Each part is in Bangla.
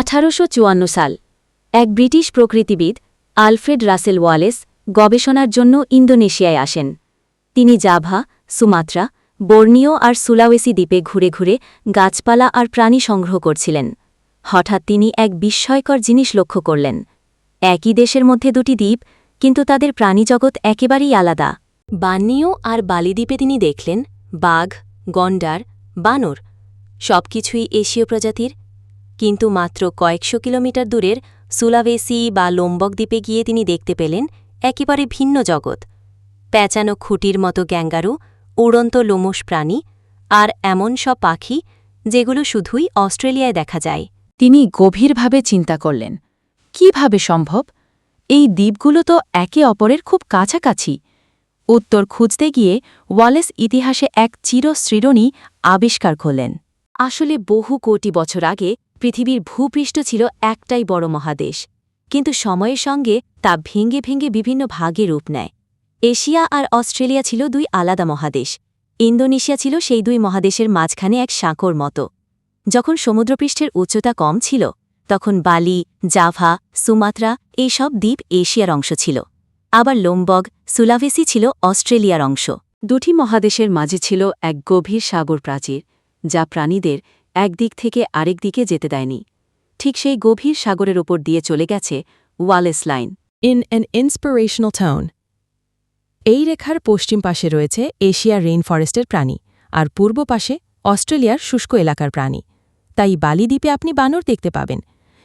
আঠারোশো চুয়ান্ন সাল, এক ব্রিটিশ প্রকৃতিবিদ, আলফ্রেড রাসেল ওয়ালেস, গবেষণার জন্য ইন্দোনেশিয়ায় আসেন। তিনি জাভা, সুমাত্রা বর্নিও আর সুলাওয়েসি দ্বীপে ঘুরে ঘুরে গাছপালা আর প্রাণী সংগ্রহ করছিলেন। হঠাৎ তিনি এক বিস্ময়কর জিনিস লক্ষ্য করলেন। একই দেশের মধ্যে দুটি দ্বীপ, কিন্তু তাদের প্রাণীজগৎ একেবারেই আলাদা। বান্নিও আর বালিদ্বীপে তিনি দেখলেন বাঘ, গন্ডার, বানর, সবকিছুই এশীয় প্রজাতির। কিন্তু মাত্র কয়েকশো কিলোমিটার দূরের সুলাভেসি বা লোম্বক দ্বীপে গিয়ে তিনি দেখতে পেলেন একেবারে ভিন্ন জগৎ। প্যাঁচানো খুঁটির মতো গ্যাঙ্গারু, উড়ন্ত লোমশ প্রাণী আর এমন সব পাখি যেগুলো শুধুই অস্ট্রেলিয়ায় দেখা যায়। তিনি গভীরভাবে চিন্তা করলেন, কীভাবে সম্ভব? এই দ্বীপগুলো তো একে অপরের খুব কাছাকাছি। উত্তর খুঁজতে গিয়ে ওয়ালেস ইতিহাসে এক চিরশ্রীরণী আবিষ্কার করলেন। আসলে বহু কোটি বছর আগে পৃথিবীর ভূপৃষ্ঠ ছিল একটাই বড় মহাদেশ, কিন্তু সময়ের সঙ্গে তা ভেঙে ভেঙে বিভিন্ন ভাগে রূপ নেয়। এশিয়া আর অস্ট্রেলিয়া ছিল দুই আলাদা মহাদেশ, ইন্দোনেশিয়া ছিল সেই দুই মহাদেশের মাঝখানে এক সাঁকোর মতো। যখন সমুদ্রপৃষ্ঠের উচ্চতা কম ছিল, তখন বালি, জাভা, সুমাত্রা এইসব দ্বীপ এশিয়ার অংশ ছিল। আবার লোম্বগ, সুলাভেসি ছিল অস্ট্রেলিয়ার অংশ। দুটি মহাদেশের মাঝে ছিল এক গভীর সাগর প্রাচীর যা প্রাণীদের একদিক থেকে আরেক দিকে যেতে দেয়নি। ঠিক সেই গভীর সাগরের ওপর দিয়ে চলে গেছে Wallace line. In an inspirational tone. এই রেখার পশ্চিম পাশে রয়েছে এশিয়ার রেইন ফরেস্টের প্রাণী আর পূর্ব পাশে অস্ট্রেলিয়ার শুষ্ক এলাকার প্রাণী। তাই বালি দ্বীপে আপনি বানর দেখতে পাবেন,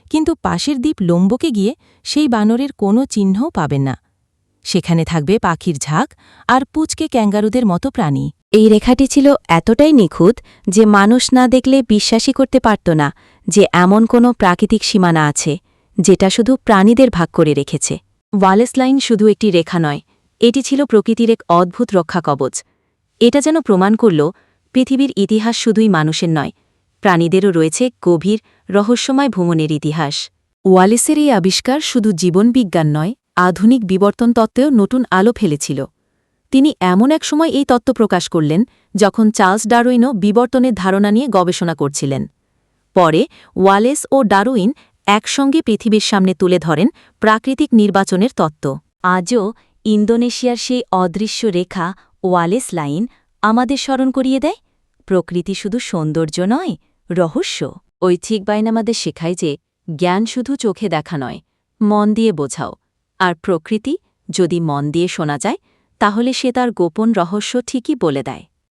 কিন্তু পাশের দ্বীপ লোম্বকে গিয়ে সেই বানরের কোনো চিহ্নও পাবেন না। সেখানে থাকবে পাখির ঝাঁক আর পুচকে ক্যাঙ্গারুদের মতো প্রাণী। এই রেখাটি ছিল এতটাই নিখুঁত যে মানুষ না দেখলে বিশ্বাসই করতে পারত না যে এমন কোনো প্রাকৃতিক সীমানা আছে, যেটা শুধু প্রাণীদের ভাগ করে রেখেছে। ওয়ালেস লাইন শুধু একটি রেখা নয়, এটি ছিল প্রকৃতির এক অদ্ভুত রক্ষা কবচ। এটা যেন প্রমাণ করল, পৃথিবীর ইতিহাস শুধুই মানুষের নয়, প্রাণীদেরও রয়েছে গভীর, রহস্যময় ভ্রমণের ইতিহাস। ওয়ালেসের এই আবিষ্কার শুধু জীবনবিজ্ঞান নয়, আধুনিক বিবর্তন তত্ত্বেও নতুন আলো ফেলেছিল। তিনি এমন এক সময় এই তত্ত্ব প্রকাশ করলেন, যখন চার্লস ডারউইনও বিবর্তনের ধারণা নিয়ে গবেষণা করছিলেন। পরে ওয়ালেস ও ডারউইন একসঙ্গে পৃথিবীর সামনে তুলে ধরেন প্রাকৃতিক নির্বাচনের তত্ত্ব। আজও ইন্দোনেশিয়ার সেই অদৃশ্য রেখা ওয়ালেস লাইন আমাদের স্মরণ করিয়ে দেয়? প্রকৃতি শুধু সৌন্দর্য নয়, রহস্য। ঐচ্ছিক বাইন আমাদের শেখায় যে জ্ঞান শুধু চোখে দেখা নয়, মন দিয়ে বোঝাও। আর প্রকৃতি যদি মন দিয়ে শোনা যায় তাহলে সে তার গোপন রহস্য ঠিকই বলে দেয়।